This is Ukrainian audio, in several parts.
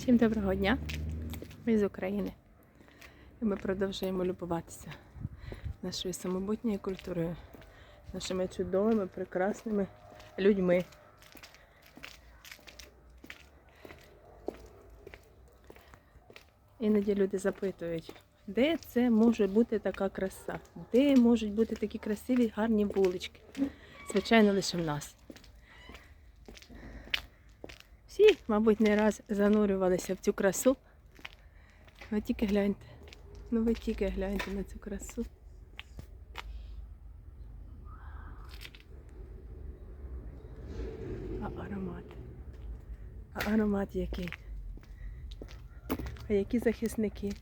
Всім доброго дня. Ми з України. І ми продовжуємо любуватися нашою самобутньою культурою, нашими чудовими, прекрасними людьми. Іноді люди запитують, де це може бути така краса? Де можуть бути такі красиві, гарні вулички? Звичайно, лише в нас. Всі, мабуть, не раз занурювалися в цю красу. Ви тільки гляньте. Ну ви тільки гляньте на цю красу. А аромат. А аромат який. А які захисники?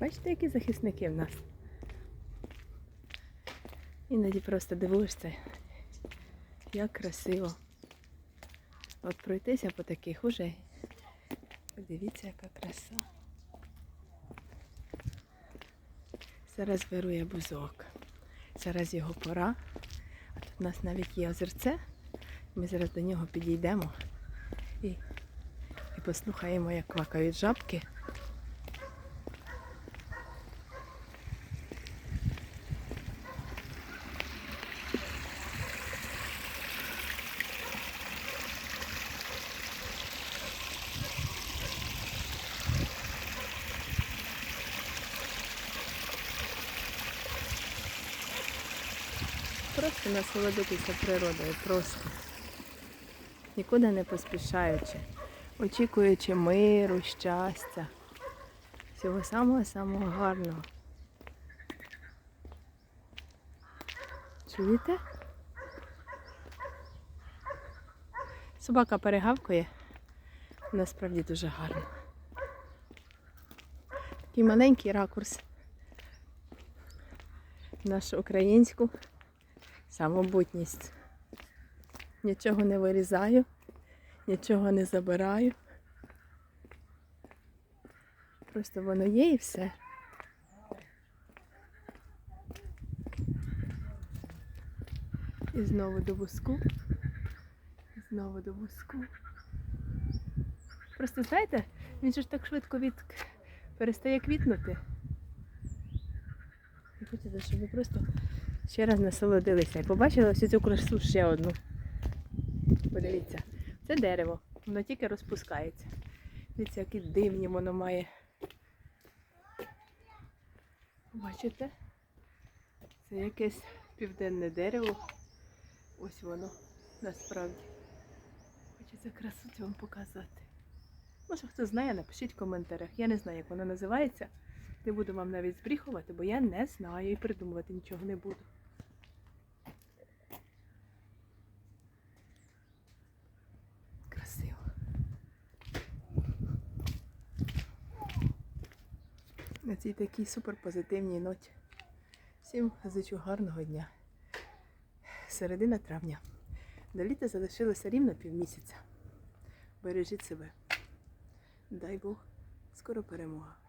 Бачите, які захисники в нас? Іноді просто дивуєшся, як красиво. От пройтися по таких уже. Подивіться, яка краса. Зараз вирує бузок. Зараз його пора. А тут у нас навіть є озерце. Ми зараз до нього підійдемо і, і послухаємо, як квакають жабки. Просто насолодитися природою, просто. Нікуди не поспішаючи, очікуючи миру, щастя, всього самого-самого гарного. Чуєте? Собака перегавкує. Насправді дуже гарно. Такий маленький ракурс. Нашу українську самобутність. Нічого не вирізаю, нічого не забираю. Просто воно є і все. І знову до вузку. Знову до вузку. Просто знаєте, він же ж так швидко від... перестає квітнути. І хочеться, щоб ви просто ще раз насолодилися. І побачили ось цю красу ще одну. Подивіться, це дерево, воно тільки розпускається. Дивіться, які дивні воно має. Бачите? Це якесь південне дерево. Ось воно насправді. Хочеться красу вам показати. Може хто знає, напишіть в коментарях. Я не знаю, як воно називається. Не буду вам навіть збріхувати, бо я не знаю і придумувати нічого не буду. Красиво. На цій такій суперпозитивній ноті. Всім зичу гарного дня. Середина травня. До літа залишилося рівно півмісяця. Бережіть себе. Дай Бог, скоро перемога.